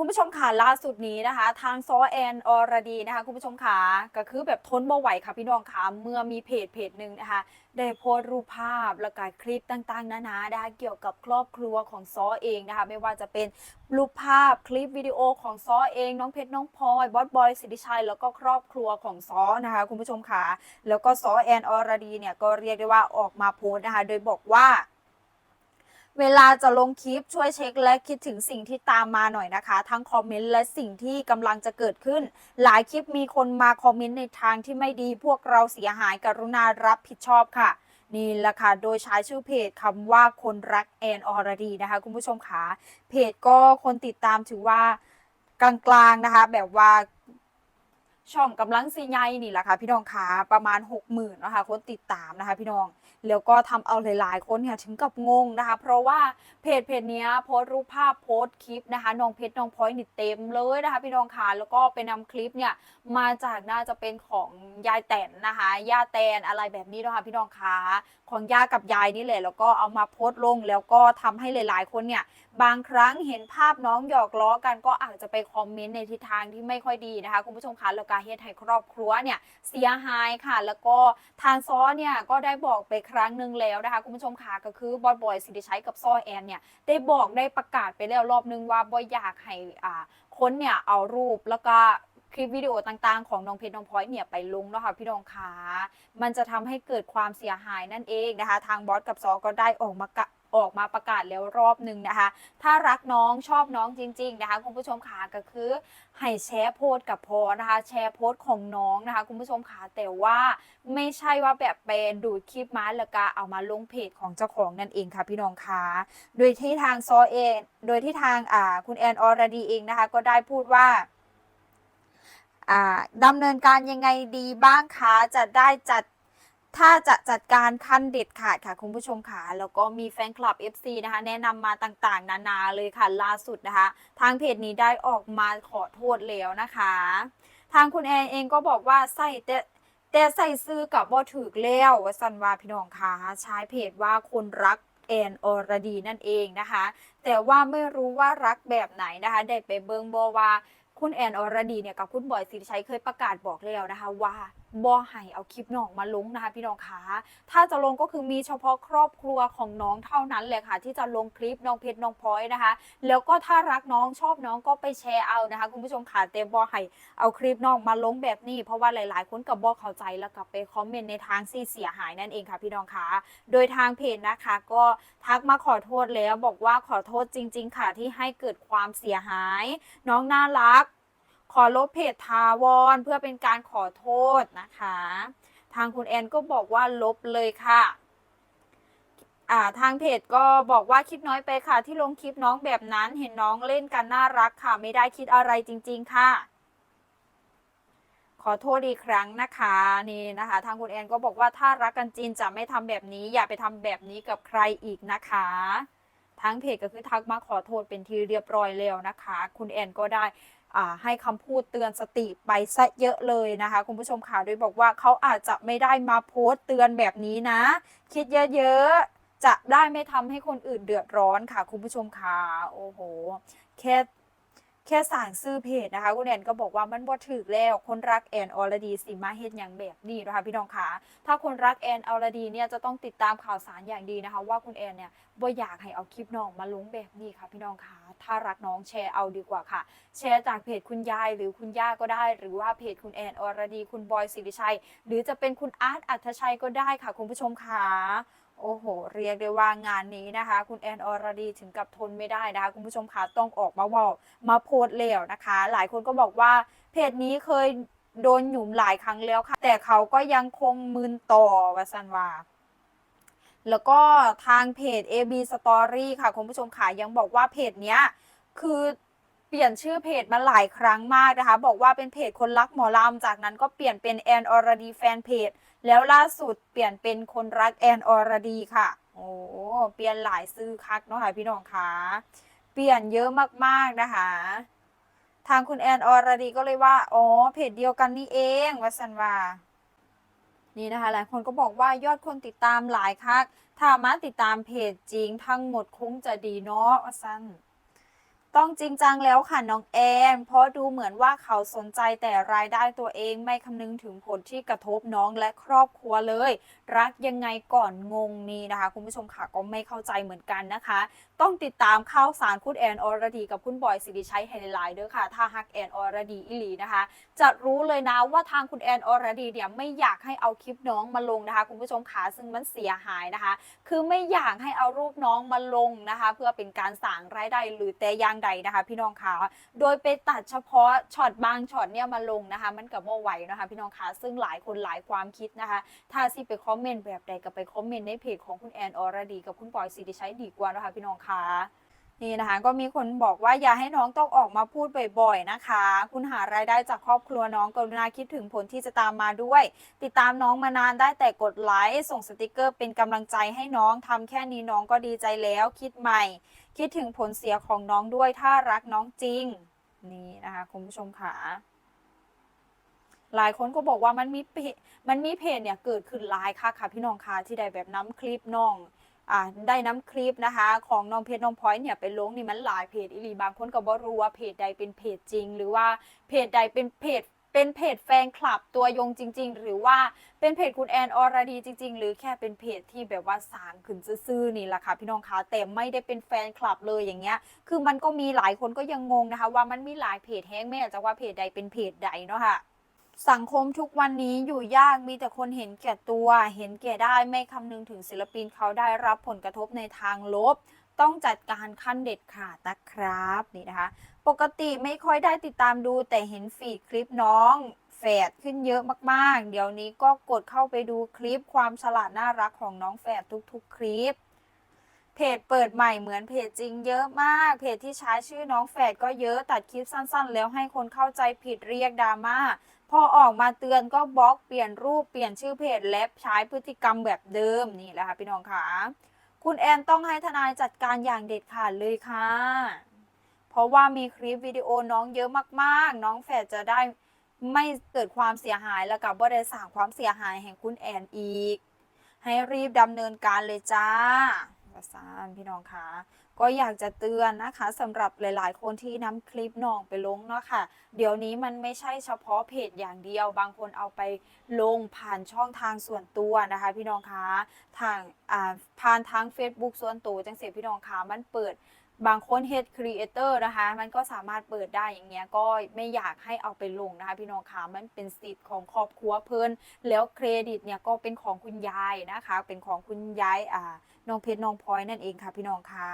คุณผู้ชมค่ะล่าสุดนี้นะคะ ทางซอแอนอรดีนะคะ คุณผู้ชมค่ะก็คือแบบทนบ่ไหวค่ะพี่น้องค่ะเมื่อมีเพจเพจหนึ่งนะคะ ได้โพสต์รูปภาพและก็คลิปต่างๆนานานะคะเกี่ยวกับครอบครัวของซอเองนะคะ ไม่ว่าจะเป็นรูปภาพคลิปวิดีโอของซอเอง น้องเพชรน้องพลอยบอสบอยสิทธิชัยแล้วก็ครอบครัวของซอนะคะ คุณผู้ชมค่ะแล้วก็ซอแอนอรดีเนี่ยก็เรียกได้ว่าออกมาโพสต์นะคะ โดยบอกว่า เวลาจะลงคลิปช่วยเช็คและคิดถึงสิ่งที่ตามมาหน่อยนะคะ ทั้งคอมเมนต์และสิ่งที่กำลังจะเกิดขึ้น หลายคลิปมีคนมาคอมเมนต์ในทางที่ไม่ดี พวกเราเสียหายกรุณารับผิดชอบค่ะนี่แหละค่ะ โดยใช้ชื่อเพจคำว่าคนรักแอนอรดีนะคะ คุณผู้ชมค่ะเพจก็คนติดตามถือว่ากลางๆนะคะ แบบว่า ช่องกำลังซีใหญ่นี่แหละค่ะพี่น้องคะประมาณ 6 0,000นะคะคนติดตามนะคะ พี่น้องแล้วก็ทำเอาหลาย ๆ คนเนี่ยถึงกับงงนะคะ เพราะว่าเพจเพจนี้โพสต์รูปภาพโพสต์คลิปนะคะน้องเพชรน้องพลอยนี่เต็มเลยนะคะ พี่น้องคะแล้วก็ไปนำคลิปเนี่ยมาจากน่าจะเป็นของยายแตนนะคะย่าแตนอะไรแบบนี้นะคะพี่น้องคะของย่ากับยายนี่แหละแล้วก็เอามาโพสต์ลงแล้วก็ทำให้หลาย ๆ คนเนี่ยบางครั้งเห็นภาพน้องหยอกล้อกันก็อาจจะไปคอมเมนต์ในทิศทางที่ไม่ค่อยดีนะคะคุณผู้ชมคะแล้วก็เฮ็ดให้ครอบครัวเนี่ยเสียหายค่ะ แล้วก็ทางซ้อเนี่ยก็ได้บอกไปครั้งหนึ่งแล้วนะคะคุณผู้ชมค่ะก็คือบอยบอยสิริชัยกับซ้อแอนเนี่ยได้บอกได้ประกาศไปแล้วรอบนึงว่าบอยอยากให้อ่าคนเนี่ยเอารูปแล้วก็คลิปวิดีโอต่างๆ ของน้องเพชรน้องพลอยเนี่ยไปลงแล้วค่ะพี่น้องคะมันจะทำให้เกิดความเสียหายนั่นเองนะคะ ทางบอสกับซอก็ได้ออกมากะ ออกมาประกาศแล้วรอบหนึ่งนะคะ ถ้ารักน้องชอบน้องจริง ๆ นะคะ คุณผู้ชมขาก็คือให้แชร์โพสต์กับพอนะคะ แชร์โพสต์ของน้องนะคะ คุณผู้ชมขาแต่ว่าไม่ใช่ว่าแบบเป็นดูดคลิปมาแล้วก็เอามาลงเพจของเจ้าของนั่นเองค่ะพี่น้องคะโดยที่ทางซอเองโดยที่ทางอ่าคุณแอนออรดีเองนะคะ ก็ได้พูดว่าดำเนินการยังไงดีบ้างคะ จะได้จัด ถ้าจะจัดการขั้นเด็ดขาดค่ะคุณผู้ชมค่ะแล้วก็มีแฟนคลับ FC นะคะแนะนำมาต่างๆ นานาเลยค่ะล่าสุดนะคะ ทางเพจนี้ได้ออกมาขอโทษแล้วนะคะ ทางคุณแอนเองก็บอกว่าใส่แต่แต่ใส่ซื้อกับบ่ถือแล้ววสันวาพี่น้องค่ะใช้เพจว่าคนรักแอนอรดีนั่นเองนะคะ แต่ว่าไม่รู้ว่ารักแบบไหนนะคะ ได้ไปเบิงบอว่าคุณแอนอรดีเนี่ยกับคุณบอยสิริชัยเคยประกาศบอกแล้วนะคะว่าบอให้เอาคลิปน้องมาลงนะคะพี่น้องคะถ้าจะลงก็คือมีเฉพาะครอบครัวของน้องเท่านั้นเลยค่ะ ที่จะลงคลิปน้องเพชรน้องพลอยนะคะ แล้วก็ถ้ารักน้องชอบน้องก็ไปแชร์เอานะคะ คุณผู้ชมค่ะแต่บอให้เอาคลิปน้องมาลงแบบนี้ เพราะว่าหลาย ๆ คนกับบอเข้าใจแล้วก็ไปคอมเมนต์ในทางที่เสียหายนั่นเองค่ะพี่น้องคะโดยทางเพจนะคะ ก็ทักมาขอโทษแล้วบอกว่าขอโทษจริง ๆ ค่ะที่ให้เกิดความเสียหาย น้องน่ารัก ขอลบเพจทาวอนเพื่อเป็นการขอโทษนะคะ ทางคุณแอนก็บอกว่าลบเลยค่ะอ่าทางเพจก็บอกว่าคิดน้อยไปค่ะ ที่ลงคลิปน้องแบบนั้นเห็นน้องเล่นกันน่ารักค่ะ ไม่ได้คิดอะไรจริง ๆ ค่ะ ขอโทษอีกครั้งนะคะนี่นะคะ ทางคุณแอนก็บอกว่าถ้ารักกันจริงจะไม่ทำแบบนี้ อย่าไปทำแบบนี้กับใครอีกนะคะ ทั้งเพจก็คือทักมาขอโทษเป็นที่เรียบร้อยแล้วนะคะ คุณแอนก็ได้ ให้คำพูดเตือนสติไปซะเยอะเลยนะคะ คุณผู้ชมค่ะโดยบอกว่าเขาอาจจะไม่ได้มาโพสต์เตือนแบบนี้นะ คิดเยอะๆ จะได้ไม่ทำให้คนอื่นเดือดร้อนค่ะ คุณผู้ชมค่ะโอ้โห แค่ แค่สั่งซื้อเพจนะคะคุณแอนก็บอกว่ามันบ่ถึกแล้วคนรักแอนออลดีสิมาเฮ็ดอย่างแบบนี้นะคะพี่น้องคะถ้าคนรักแอนออลดีเนี่ยจะต้องติดตามข่าวสารอย่างดีนะคะ ว่าคุณแอนเนี่ยบ่อยากให้เอาคลิปน้องมาลงแบบนี้ค่ะพี่น้องคะถ้ารักน้องแชร์เอาดีกว่าค่ะ แชร์จากเพจคุณยายหรือคุณย่าก็ได้ หรือว่าเพจคุณแอนออรดี คุณบอยสิริชัย หรือจะเป็นคุณอาร์ตอัธชัยก็ได้ค่ะคุณผู้ชมค่ะ โอ้โห เรียกได้ว่างานนี้นะคะ คุณแอนอรดีถึงกับทนไม่ได้นะคะ คุณผู้ชมคะต้องออกมาบอกมาโพสต์แล้วนะคะ หลายคนก็บอกว่าเพจนี้เคยโดนหยุมหลายครั้งแล้วค่ะ แต่เขาก็ยังคงมืนต่อวสันวาแล้วก็ทางเพจ AB Story ค่ะ คุณผู้ชมค่ะยังบอกว่าเพจเนี้ยคือ เปลี่ยนชื่อเพจมาหลายครั้งมากนะคะ บอกว่าเป็นเพจคนรักหมอลำจากนั้นก็เปลี่ยนเป็นแอนอรดีแฟนเพจแล้วล่าสุดเปลี่ยนเป็นคนรักแอนอรดีค่ะ โอ้เปลี่ยนหลายซื้อคักเนาะค่ะพี่น้องคะเปลี่ยนเยอะมากๆนะคะ ทางคุณแอนอรดีก็เลยว่าอ๋อเพจเดียวกันนี่เองวัสันวานี่นะคะหลายคนก็บอกว่ายอดคนติดตามหลายคักถ้ามาติดตามเพจจริงทั้งหมดคงจะดีเนาะว่าสัน ต้องจริงจังแล้วค่ะน้องแอนเพราะดูเหมือนว่าเขาสนใจแต่รายได้ตัวเองไม่คำนึงถึงผลที่กระทบน้องและครอบครัวเลย รักยังไงก่อนงงนี่นะคะ คุณผู้ชมค่ะก็ไม่เข้าใจเหมือนกันนะคะ ต้องติดตามข่าวสารคุณแอนอรดีกับคุณบอยสิริชัยไฮไลท์ด้วยค่ะ ถ้าฮักแอนอรดีอิลีนะคะ จะรู้เลยนะว่าทางคุณแอนอรดีเนี่ยไม่อยากให้เอาคลิปน้องมาลงนะคะ คุณผู้ชมค่ะซึ่งมันเสียหายนะคะ คือไม่อยากให้เอารูปน้องมาลงนะคะ เพื่อเป็นการสร้างรายได้หรือแต่อย่างใดนะคะ พี่น้องคะโดยไปตัดเฉพาะช็อตบางช็อตเนี่ยมาลงนะคะ มันกับว่ไหวนะคะ พี่น้องคะซึ่งหลายคนหลายความคิดนะคะ ถ้าสิไปคอมเมนต์แบบใดก็ไปคอมเมนต์ในเพจของคุณแอนอรดี กับคุณปอยสิริชัยดีกว่านะคะพี่น้องคะนี่นะคะก็มีคนบอกว่าอย่าให้น้องต้องออกมาพูดบ่อย ๆนะคะ คุณหารายได้จากครอบครัวน้องกรุณาคิดถึงผลที่จะตามมาด้วย ติดตามน้องมานานได้แต่กดไลค์ส่งสติกเกอร์เป็นกำลังใจให้น้องทำแค่นี้น้องก็ดีใจแล้วคิดใหม่ คิดถึงผลเสียของน้องด้วยถ้ารักน้องจริง นี่นะคะคุณผู้ชมค่ะหลายคนก็บอกว่ามันมีเพจมันมีเพจเนี่ยเกิดขึ้นหลายค่ะค่ะพี่น้องค่ะที่ได้แบบน้ำคลิปน้องอ่าได้น้ำคลิปนะคะ ของน้องเพจน้องพอยเนี่ยไปลงนี่มันหลายเพจอีหลีบางคนก็บ่รู้ว่าเพจใดเป็นเพจจริง หรือว่าเพจใดเป็นเพจ เป็นเพจแฟนคลับตัวยงจริง ๆ หรือว่าเป็นเพจคุณแอนอรดีจริง ๆ หรือแค่เป็นเพจที่แบบว่าสางขึ้นซื่อๆนี่แหละค่ะพี่น้องคะแต่ไม่ได้เป็นแฟนคลับเลยอย่างเงี้ย คือมันก็มีหลายคนก็ยังงงนะคะ ว่ามันมีหลายเพจแห้งไม่อยากจะว่าเพจใดเป็นเพจใดเนาะค่ะสังคมทุกวันนี้อยู่ยากมีแต่คนเห็นแก่ตัว เห็นแก่ได้ไม่คำนึงถึงศิลปินเขาได้รับผลกระทบในทางลบ ต้องจัดการขั้นเด็ดขาดนะครับนี่นะคะ ปกติไม่ค่อยได้ติดตามดู แต่เห็นฟีดคลิปน้องแฝดขึ้นเยอะมาก ๆ เดี๋ยวนี้ก็กดเข้าไปดูคลิปความฉลาดน่ารักของน้องแฝดทุก ๆ คลิป เพจเปิดใหม่เหมือนเพจจริงเยอะมาก เพจที่ใช้ชื่อน้องแฝดก็เยอะตัดคลิปสั้น ๆ แล้วให้คนเข้าใจผิดเรียกดราม่าพอออกมาเตือนก็บล็อกเปลี่ยนรูปเปลี่ยนชื่อเพจและใช้พฤติกรรมแบบเดิมนี่แหละค่ะพี่น้องค่ะ คุณแอนต้องให้ทนายจัดการอย่างเด็ดขาดเลยค่ะ เพราะว่ามีคลิปวิดีโอน้องเยอะมากๆ น้องแฝดจะได้ไม่เกิดความเสียหายแล้วกับว่าได้สร้างความเสียหายแห่งคุณแอนอีก ให้รีบดำเนินการเลยจ้าประสานพี่น้องคะ ก็อยากจะเตือนนะคะสำหรับหลาย ๆ คนที่นำคลิปน้องไปลงเนาะค่ะ เดี๋ยวนี้มันไม่ใช่เฉพาะเพจอย่างเดียว บางคนเอาไปลงผ่านช่องทางส่วนตัวนะคะ พี่น้องคะทางอ่าผ่านทาง Facebook ส่วนตัวจังเสียพี่น้องคะมันเปิดบางคนเฮดครีเอเตอร์นะคะ มันก็สามารถเปิดได้อย่างเงี้ย ก็ไม่อยากให้เอาไปลงนะคะ พี่น้องคะมันเป็นสิทธิ์ของครอบครัวเพิ่นแล้วเครดิตเนี่ยก็เป็นของคุณยายนะคะ เป็นของคุณยายอ่า น้องเพชรน้องพลอยนั่นเองค่ะพี่น้องคะ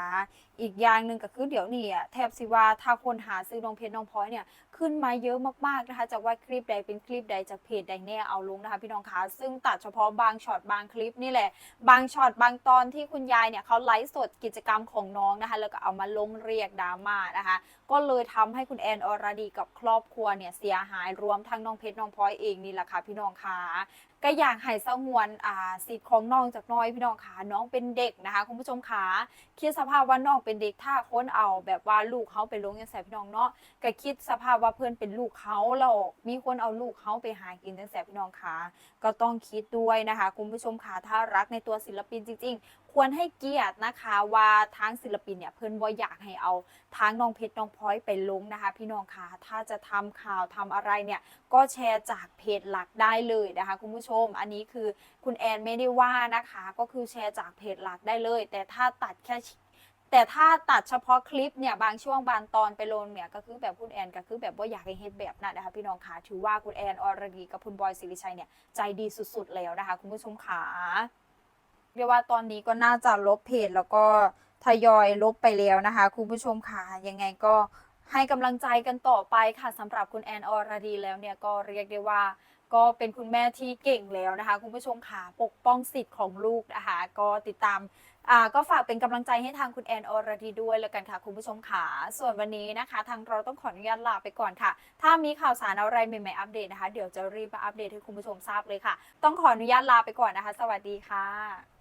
อีกอย่างหนึ่งก็คือเดี๋ยวนี้อะแทบสิว่าถ้าคนหาซื้อน้องเพชรน้องพลอยเนี่ยขึ้นมาเยอะมากๆนะคะจากว่าคลิปใดเป็นคลิปใดจากเพจใดแน่เอาลงนะคะพี่น้องคะซึ่งตัดเฉพาะบางช็อตบางคลิปนี่แหละ บางช็อตบางตอนที่คุณยายเนี่ยเขาไลฟ์สดกิจกรรมของน้องนะคะแล้วก็เอามาลงเรียกดราม่านะคะก็เลยทำให้คุณแอนอรดีกับครอบครัวเนี่ยเสียหายรวมทั้งน้องเพชรน้องพลอยเองนี่แหละค่ะพี่น้องคะ ก็อยากให้สงวนอ่าสิทธิ์ของน้องจากน้อยพี่น้องคะน้องเป็นเด็กนะคะคุณผู้ชมขาคิดสภาพว่าน้องเป็นเด็กถ้าคนเอา แบบว่าลูกเขาไปลงยังแสพี่น้องเนาะก็คิดสภาพว่าเพื่อนเป็นลูกเขาแล้วมีคนเอาลูกเขาไปหากินจังแสพี่น้องคะก็ต้องคิดด้วยนะคะคุณผู้ชมคะถ้ารักในตัวศิลปินจริง ๆ ควรให้เกียรตินะคะว่าทางศิลปินเนี่ยเพิ่อนบ่อยากให้เอาทางน้องเพชรน้องพลอยไปลงนะคะ พี่น้องคะถ้าจะทำข่าวทำอะไรเนี่ยก็แชร์จากเพจหลักได้เลยนะคะคุณผู้ชม อันนี้คือคุณแอนไม่ได้ว่านะคะ ก็คือแชร์จากเพจหลักได้เลย แต่ถ้าตัดแค่ แต่ถ้าตัดเฉพาะคลิปเนี่ยบางช่วงบางตอนไปลงเนี่ยก็คือแบบคุณแอนก็คือแบบว่าอยากให้เฮ็ดแบบนั้นนะคะพี่น้องคะถือว่าคุณแอนอรดีกับคุณบอยสิริชัยเนี่ยใจดีสุดๆแล้วนะคะ คุณผู้ชมขาเรียกว่าตอนนี้ก็น่าจะลบเพจแล้วก็ทยอยลบไปแล้วนะคะ คุณผู้ชมค่ะยังไงก็ให้กำลังใจกันต่อไปค่ะสำหรับคุณแอนอรดีแล้วเนี่ยก็เรียกได้ว่า ก็เป็นคุณแม่ที่เก่งแล้วนะคะ คุณผู้ชมค่ะปกป้องสิทธิ์ของลูกนะคะก็ติดตามอ่าก็ฝากเป็นกำลังใจให้ทางคุณแอนอรดีด้วยแล้วกันค่ะคุณผู้ชมค่ะส่วนวันนี้นะคะ ทางเราต้องขออนุญาตลาไปก่อนค่ะ ถ้ามีข่าวสารอะไรใหม่ๆอัปเดตนะคะ เดี๋ยวจะรีบมาอัปเดตให้คุณผู้ชมทราบเลยค่ะ ต้องขออนุญาตลาไปก่อนนะคะ สวัสดีค่ะ